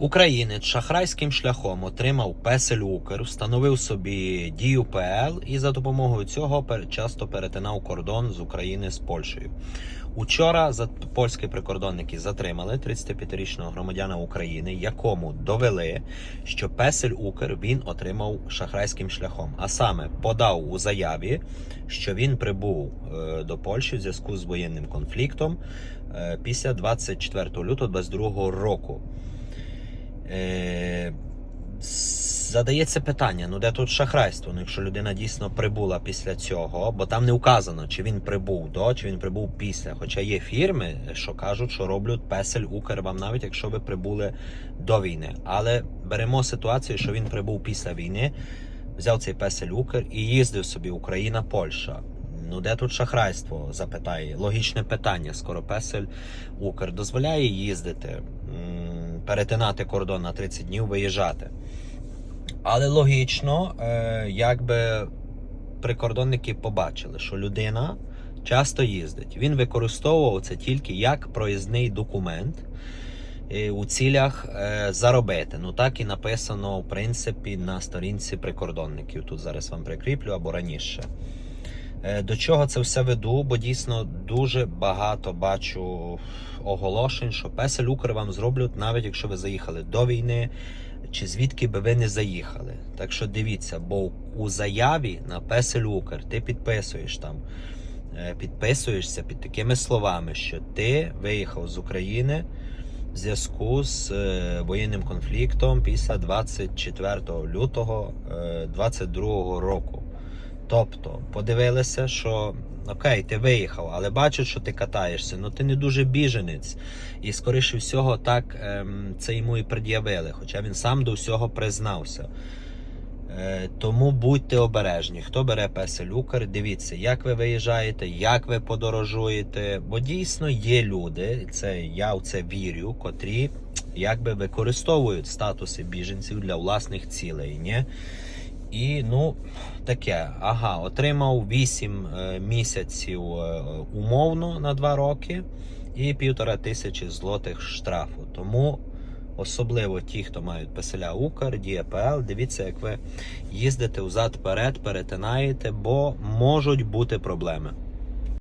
Українець шахрайським шляхом отримав песель Укр, встановив собі дію ПЛ і за допомогою цього часто перетинав кордон з України з Польщею. Учора польські прикордонники затримали 35-річного громадяна України, якому довели, що песель Укр він отримав шахрайським шляхом, а саме подав у заяві, що він прибув е, до Польщі в зв'язку з воєнним конфліктом е, після 24 лютого 2022 року. Е, Задається питання: ну де тут шахрайство? Ну, якщо людина дійсно прибула після цього, бо там не вказано, чи він прибув до, чи він прибув після. Хоча є фірми, що кажуть, що роблять песель Укр вам навіть якщо ви прибули до війни. Але беремо ситуацію, що він прибув після війни, взяв цей песель Укр і їздив собі Україна, Польща. Ну, де тут шахрайство? запитає. Логічне питання. Скоро песель Укр дозволяє їздити, перетинати кордон на 30 днів, виїжджати. Але логічно, е, якби прикордонники побачили, що людина часто їздить. Він використовував це тільки як проїзний документ е, у цілях е, заробити. Ну так і написано, в принципі, на сторінці прикордонників. Тут зараз вам прикріплю або раніше. Е, До чого це все веду? Бо дійсно дуже багато бачу оголошень, що песель Укр вам зроблять, навіть якщо ви заїхали до війни, чи звідки би ви не заїхали. Так що дивіться, бо у заяві на песель Укр ти підписуєш там, е, підписуєшся під такими словами, що ти виїхав з України в зв'язку з е, воєнним конфліктом після 24 лютого 2022 року. Тобто подивилися, що окей, ти виїхав, але бачать, що ти катаєшся, ну ти не дуже біженець. І скоріше всього, так ем, це йому і пред'явили, хоча він сам до всього признався. Е, тому будьте обережні. Хто бере песель Укр, дивіться, як ви виїжджаєте, як ви подорожуєте. Бо дійсно є люди, це я в це вірю, котрі якби використовують статуси біженців для власних цілей. Ні? І ну, таке, ага, отримав 8 е, місяців е, умовно на 2 роки і півтора тисячі злотих штрафу. Тому особливо ті, хто мають песеля Укр, ДІПЛ, дивіться, як ви їздите взад-перед, перетинаєте, бо можуть бути проблеми.